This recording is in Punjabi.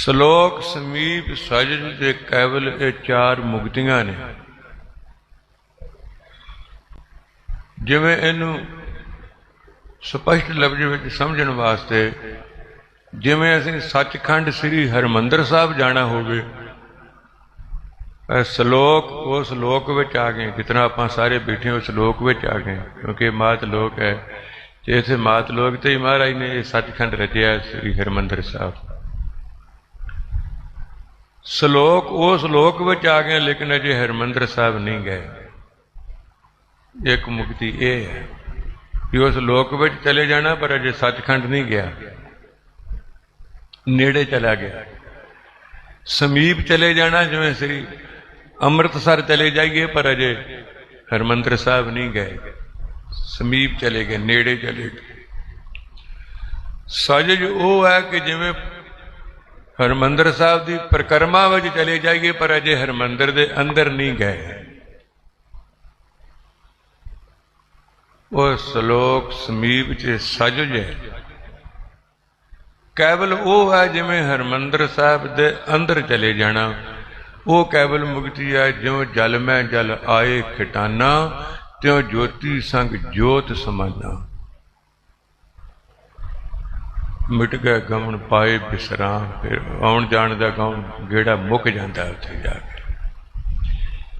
ਸ਼ਲੋਕ ਸਮੀਪ ਸਜਜ ਤੇ ਕੇਵਲ ਇਹ ਚਾਰ ਮੁਕਤੀਆਂ ਨੇ। ਜਿਵੇਂ ਇਹਨੂੰ ਸਪਸ਼ਟ ਲਫ਼ਜ਼ ਵਿੱਚ ਸਮਝਣ ਵਾਸਤੇ ਜਿਵੇਂ ਅਸੀਂ ਸੱਚਖੰਡ ਸ੍ਰੀ ਹਰਮੰਦਰ ਸਾਹਿਬ ਜਾਣਾ ਹੋਵੇ ਸ਼ਲੋਕ ਉਸ ਸ਼ਲੋਕ ਵਿੱਚ ਆ ਗਏ, ਜਿਤਨਾ ਆਪਾਂ ਸਾਰੇ ਬੈਠੇ ਉਸ ਸ਼ਲੋਕ ਵਿੱਚ ਆ ਗਏ, ਕਿਉਂਕਿ ਮਾਤ ਲੋਕ ਹੈ। ਤੇ ਇਥੇ ਮਾਤ ਲੋਕ ਤੇ ਹੀ ਮਹਾਰਾਜ ਨੇ ਇਹ ਸੱਚਖੰਡ ਰਚਿਆ ਸ੍ਰੀ ਹਰਮੰਦਰ ਸਾਹਿਬ। ਸ਼ਲੋਕ ਉਸ ਸ਼ਲੋਕ ਵਿੱਚ ਆ ਗਏ ਲੇਕਿਨ ਅਜੇ ਹਰਮੰਦਰ ਸਾਹਿਬ ਨਹੀਂ ਗਏ ਇੱਕ ਮੁਕਤੀ ਇਹ ਹੈ ਕਿ ਉਸ ਲੋਕ ਵਿੱਚ ਚਲੇ ਜਾਣਾ ਪਰ ਅਜੇ ਸੱਚਖੰਡ ਨਹੀਂ ਗਿਆ ਨੇੜੇ ਚਲਾ ਗਿਆ ਸਮੀਪ ਚਲੇ ਜਾਣਾ ਜਿਵੇਂ ਸ੍ਰੀ ਅੰਮ੍ਰਿਤਸਰ ਚਲੇ ਜਾਈਏ ਪਰ ਅਜੇ ਹਰਮੰਦਰ ਸਾਹਿਬ ਨਹੀਂ ਗਏ ਸਮੀਪ ਚਲੇ ਗਏ ਨੇੜੇ ਚਲੇ ਗਏ ਸਜਜ ਉਹ ਹੈ ਕਿ ਜਿਵੇਂ ਹਰਮੰਦਰ ਸਾਹਿਬ ਦੀ ਪ੍ਰਕਰਮਾ ਵਿੱਚ ਚਲੇ ਜਾਈਏ, ਪਰ ਅਜੇ ਹਰਮੰਦਰ ਦੇ ਅੰਦਰ ਨਹੀਂ ਗਏ। ਉਹ ਸ਼ਲੋਕ ਸਮੀਪ ਚ ਸਜਜ ਹੈ ਕੇਵਲ ਉਹ ਹੈ ਜਿਵੇਂ ਹਰਮੰਦਰ ਸਾਹਿਬ ਦੇ ਅੰਦਰ ਚਲੇ ਜਾਣਾ। ਉਹ ਕੇਵਲ ਮੁਕਤੀ ਹੈ, ਜਿਉ ਜਲ ਮੈਂ ਜਲ ਆਏ ਖਟਾਨਾ, ਤਿਉ ਜੋਤੀ ਸੰਗ ਜੋਤ ਸਮਾਨਾ। ਮਿਟ ਗਿਆ, ਗਮਨ ਪਾਏ, ਬਿਸਰਾਮ, ਫਿਰ ਆਉਣ ਜਾਣ ਦਾ ਗਮ, ਗੇੜਾ ਮੁੱਕ ਜਾਂਦਾ ਉੱਥੇ ਜਾ ਕੇ।